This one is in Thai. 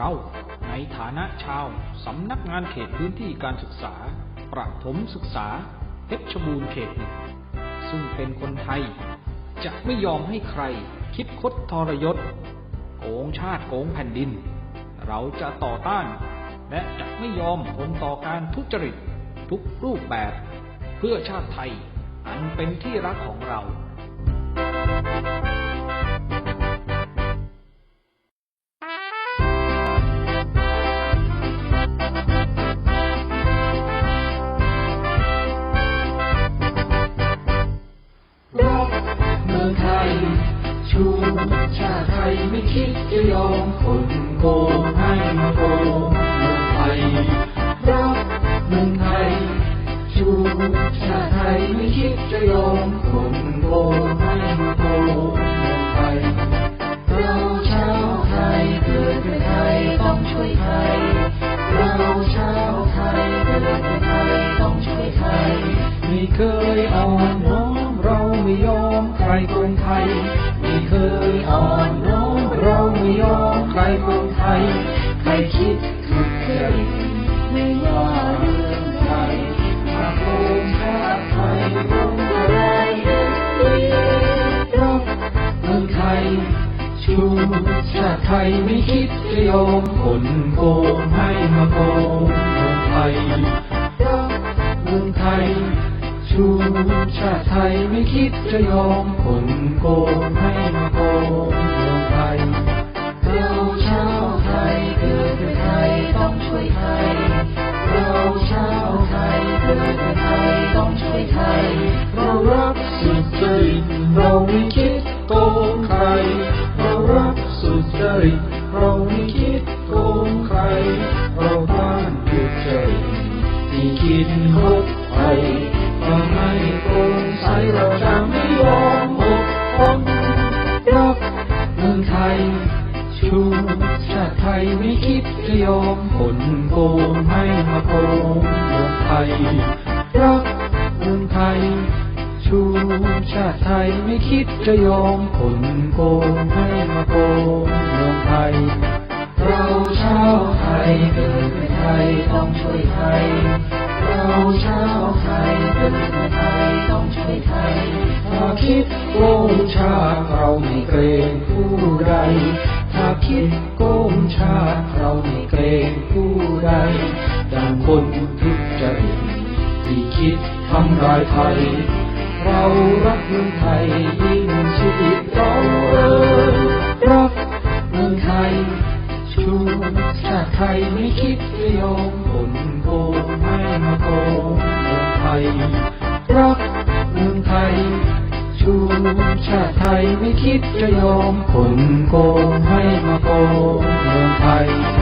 เราในฐานะชาวสำนักงานเขตพื้นที่การศึกษา ประถมศึกษาเพชรบูรณ์เขตหนึ่งซึ่งเป็นคนไทย จะไม่ยอมให้ใครคิดคดทรยศ โกงชาติโกงแผ่นดิน เราจะต่อต้าน และจะไม่ยอมทนต่อการทุจริตทุกรูปแบบ เพื่อชาติไทย อันเป็นที่รักของเรารั ชาไทยไม่คิดจะยอมคนโกงให้มาโกงเมืองไทยรักเมืองไทยชูชาไทยไม่คิดจะยอมคนโกงให้มาโกงเมืองไทยเราชาวไทยเกิดเป็นไทยต้องช่วยไทย เราชาวไทยเกิดเป็นไทยต้องช่วยไทย ไม่เคยอ่อนน้อมเราไม่ยอมใครโกงไทย ไม่เคยอ่อนน้อมเราไม่ยอมใครโกงไทย ใครคิดทุกจริตไม่ว่าเรื่องใดมาโกงชาติไทยโกงอะไรรักเมืองไทยชูชาติไทยไม่คิดจะยอมคนโกงให้มาโกงเมืองไทยรักเมืองไทย ชูชาติไทยไม่คิดจะยอมคนโกงให้มาโกงเมืองไทยเราชาวไทยเกิดเป็นไทยต้องช่วยไทย เราชาวไทยเกิดเป็นไทยต้องช่วยไทย เรารักสุจริตเราไม่คิดโกงใคร เรารักสุจริตเราไม่คิดโกงใคร เราบ้านสุจริตที่คิดคบใไทยไม่คิดจะยอมคนโกงให้มาโกงเมืองไทย รักเมืองไทย ชูชาติไทยไม่คิดจะยอมคนโกงให้มาโกงเมืองไทย เราชาวไทยเกิดเป็นไทยต้องช่วยไทย เราชาวไทยเกิดเป็นไทยต้องช่วยไทยถ้าคิดโกงชาติเราไม่เกรงผู้ใด คิดโกงชาติเราไม่เกรงผู้ใดดังคนทุจริตที่คิดทำลายไทย เรารักเมืองไทยยิ่งชีวิตเราเลยรักเมืองไทยชูชาติไทยไม่คิดจะยชน์ ชาติไทยไม่คิดจะยอมคนโกงให้มาโกงเมืองไทย